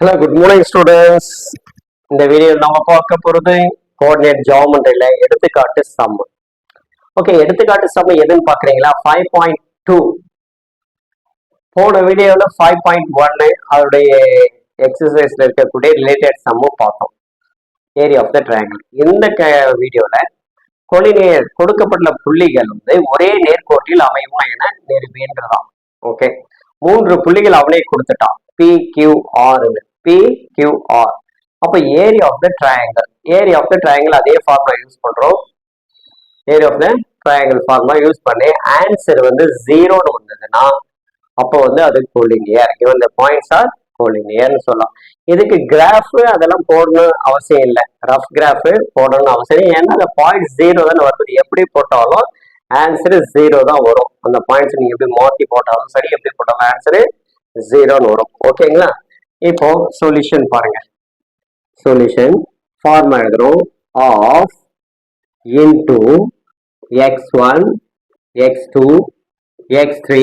Hello good morning students இந்த video நம்ம பார்க்க போகிறது கோஆர்டினேட் ஜாமெண்ட்ரியில் எடுத்துக்காட்டு சம் ஓகே எடுத்துக்காட்டு சம் எதுன்னு பார்க்குறீங்களா? ஃபைவ் பாயிண்ட் டூ போன வீடியோவில் ஃபைவ் பாயிண்ட் ஒன்னு அதோடைய எக்ஸசைஸில் இருக்கக்கூடிய ரிலேட்டட் சம்மும் பார்த்தோம். ஏரியா ஆஃப் த ட்ரையாங்கிள் இந்த க வீடியோவில் கொலிநேர் கொடுக்கப்பட்டுள்ள புள்ளிகள் வந்து ஒரே நேர்கோட்டில் அமையுமா என நிரூபின்றதாம் ஓகே மூன்று புள்ளிகள் அவனே கொடுத்துட்டான் பி கியூ பி அப்ப area of the triangle area of the triangle அதே ஃபார்முலா யூஸ் பண்றோம். Area of the triangle formula use பண்ணி ஆன்சர் வந்து ஜீரோன்னு வந்ததுன்னா அப்போ வந்து அது கோலினியர் இவன் இந்த பாயிண்ட்ஸ் ஆர் கோலினியர்னு சொல்லலாம். இதுக்கு கிராஃப் அதெல்லாம் போடணும் அவசியம் இல்லை. ரஃப் கிராஃப் போடணும்னு அவசியம் ஏன்னா அந்த பாயிண்ட் ஜீரோ தான் வருது. எப்படி போட்டாலும் ஆன்சர் ஜீரோ தான் வரும். அந்த பாயிண்ட்ஸ் நீங்க எப்படி மாற்றி போட்டாலும் சரி எப்படி போட்டாலும் ஆன்சரு ஜீரோன்னு வரும் ஓகேங்களா இப்போ சொல்யூஷன் பாருங்க. சொல்யூஷன் ஃபார்மா எழுதுறோம். Half into x one x two x three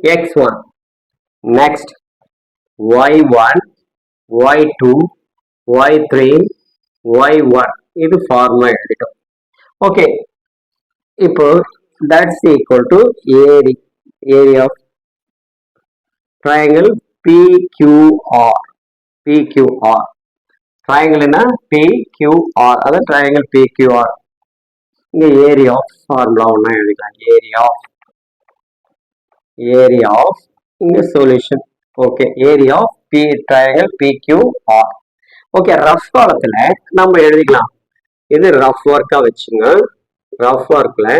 x one next y one y two y three y one இது ஃபார்மா எழுதிட்டோம். ஓகே இப்போ that's equal to area area of triangle PQR PQR ட்ரையாங்கிள்னா PQR அதாவது triangle PQR இங்கே area of formula ஒன்றா எழுதிக்கலாம். Area of area of இங்க solution okay area of P triangle PQR okay rough காலத்தில் நம்ம எழுதிக்கலாம். இது ரஃப் ஒர்க்காக வச்சுங்க. ரஃப் ஒர்க்கில்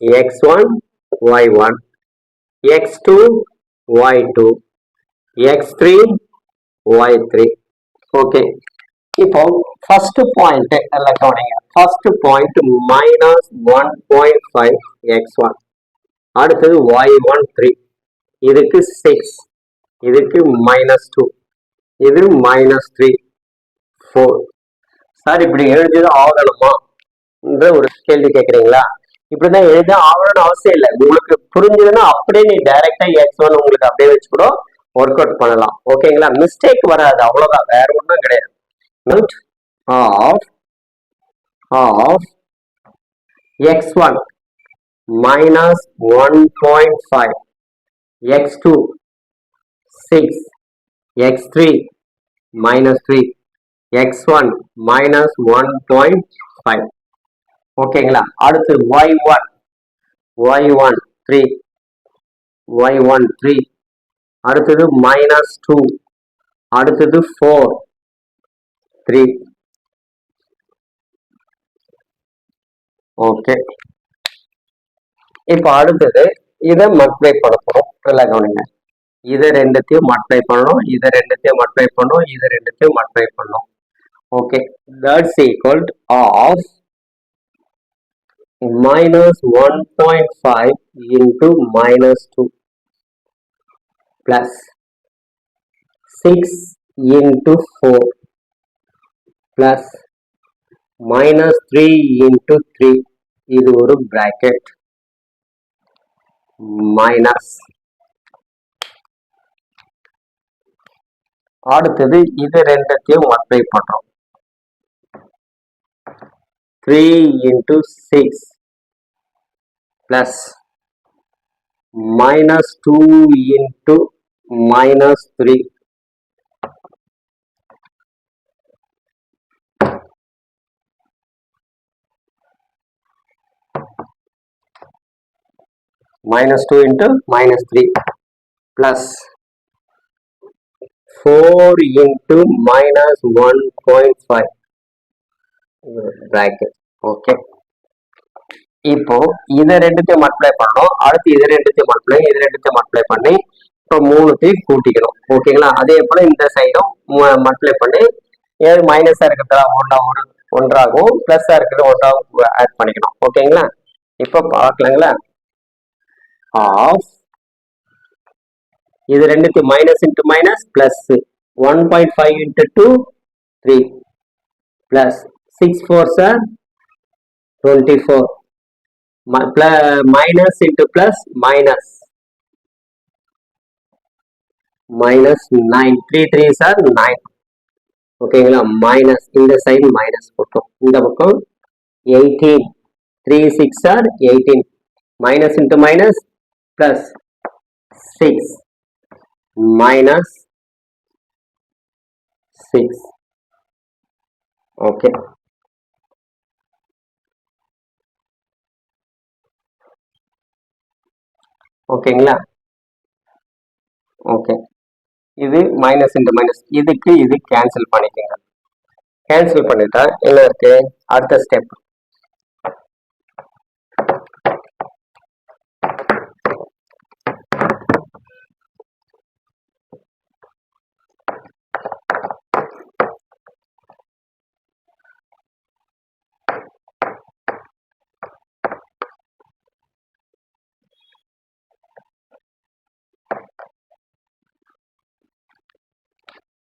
x one y one x two y two x three y three okay இப்போ ஃபர்ஸ்ட் பாயிண்ட் எல்லாம் கவனிங்க first point minus one point five x one அடுத்தது ஒய் ஒன் த்ரீ இதுக்கு சிக்ஸ் இதுக்கு மைனஸ் டூ இது மைனஸ் த்ரீ ஃபோர் சார் இப்படி எழுதிதான் ஆகணுமா என்ற ஒரு கேள்வி கேட்குறீங்களா? இப்படிதான் எழுத ஆகணும்னு அவசியம் இல்லை. உங்களுக்கு புரிஞ்சதுன்னா அப்படியே நீ டைரக்டா எக்ஸ் ஒன் உங்களுக்கு அப்படியே வச்சு கூட ஒர்க் அவுட் பண்ணலாம். ஓகேங்களா மிஸ்டேக் வராது. அவ்வளவுதான். வேற ஒன்றும் கிடையாது. Note half half x one minus one point five x two six x three minus three x one minus one point five ஓகேங்களா? அடுத்து y1 y1 3 y1 3 அடுத்தது மைனஸ் டூ அடுத்தது ஃபோர் த்ரீ ஓகே இப்போ அடுத்தது இதை மல்டிப்ளை பண்ண போகிறோம் நல்லா கவனிங்க. இதை ரெண்டுத்தையும் மல்டிப்ளை பண்ணணும். இதை ரெண்டுத்தையும் மல்டிப்ளை பண்ணணும். இதை ரெண்டுத்தையும் மல்டிப்ளை பண்ணணும். Okay that's equal half minus 1.5 into minus 2 plus 6 into 4 plus minus 3 into 3 இது ஒரு bracket minus அடுத்தது இது ரெண்டத்தையும் மல்டிப்ளை பண்றோம் 3 into 6 plus minus 2 into minus 3 minus 2 into minus 3 plus 4 into minus 1.5 bracket okay இப்போ இதை ரெண்டுத்தையும் மல்டிப்ளை பண்ணணும். அடுத்து இதை ரெண்டுத்தையும் மல்டிப்ளை இது ரெண்டுத்தையும் மல்டிப்ளை பண்ணி இப்போ மூணுத்தையும் கூட்டிக்கணும். ஓகேங்களா அதே போல இந்த சைடும் மல்டிப்ளை பண்ணி ஏதாவது மைனஸா இருக்கிறதா ஒன்றா ஒரு ஒன்றாகவும் பிளஸ்ஸா இருக்கிறது ஒன்றாகவும் ஆட் பண்ணிக்கணும். ஓகேங்களா இப்போ பார்க்கலாங்களா? ஆஃப் இது ரெண்டுத்தையும் minus into minus plus one point five into two three plus six four sir twenty four minus minus plus minus. Minus nine three three sir nine ஓகேங்களா மைனஸ் இந்த சைடு மைனஸ் போட்டோம். இந்த பக்கம் eighteen three six or eighteen minus into minus plus six minus six okay ஓகேங்களா? Okay. இது minus into minus இதுக்கு இது cancel பண்ணிக்கோங்க. கேன்சல் பண்ணிட்டா என்ன இருக்கு? அடுத்த ஸ்டெப்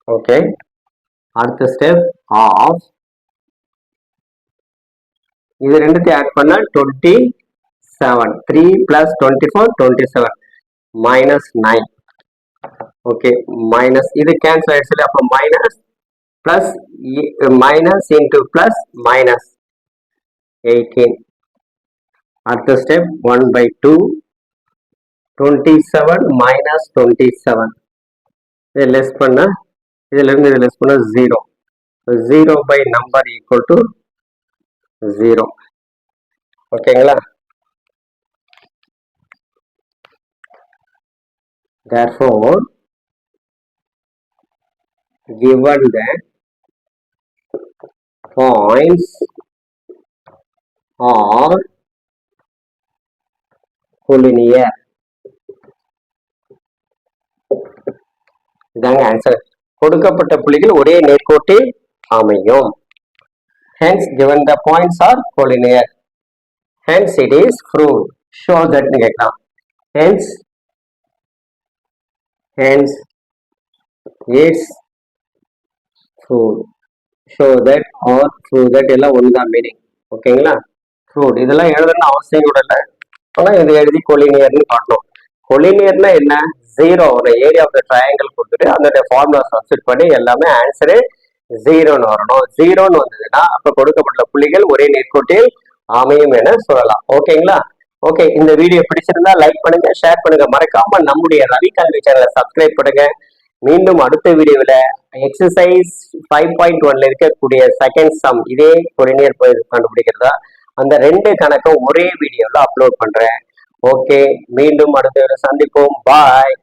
ஓகே அடுத்த ஸ்டெப் ஆஃப் இது ரெண்டுத்தையும் ஆட் பண்ணா twenty seven three plus twenty four twenty seven minus nine okay minus இது கேன்சல் ஆயிடுச்சு அப்போ minus plus minus into plus minus eighteen அடுத்த step one by two twenty seven minus twenty seven இதை less பண்ண. இதிலிருந்து இது less பண்ண zero zero by number equal to zero ஓகேங்களா therefore given the points are collinear இதாங்க answer கொடுக்கப்பட்ட புள்ளிகள் ஒரே நேர்கோட்டில் அமையும் hence given the points are collinear hence it is prove show தட்னு கேட்கலாம் hence hence it's prove show that or prove that எல்லாம் ஒன்று தான் மீனிங் ஓகேங்களா ஃப்ரூட் இதெல்லாம் எழுதணும்னு அவசியம் கூட இல்லை ஆனால் இது எழுதி கோலினியர்னு காட்டணும் கொலினியர்னா என்ன? ஜீரோ ஒரு ஏரியா ஆஃப் த ட்ரையாங்கிள் கொடுத்துட்டு அந்த ஃபார்முலா சப்ஸ்டிட் பண்ணி எல்லாமே ஆன்சரு ஜீரோன்னு வரணும். ஜீரோன்னு வந்ததுன்னா அப்ப கொடுக்கப்பட்ட புள்ளிகள் ஒரே நேர்கோட்டில் அமையும் என சொல்லலாம். ஓகேங்களா ஓகே இந்த வீடியோ பிடிச்சிருந்தா லைக் பண்ணுங்க ஷேர் பண்ணுங்க. மறக்காம நம்முடைய ரவி கல்வி சேனலை சப்ஸ்கிரைப் பண்ணுங்க. மீண்டும் அடுத்த வீடியோவில் எக்ஸசைஸ் ஃபைவ் பாயிண்ட் ஒன்ல இருக்கக்கூடிய செகண்ட் சம் இதே கொலினியர் கண்டுபிடிக்கிறதா? அந்த ரெண்டு கணக்கும் ஒரே வீடியோவில் அப்லோட் பண்றேன். ஓகே மீண்டும் அடுத்த சந்திப்போம். பாய்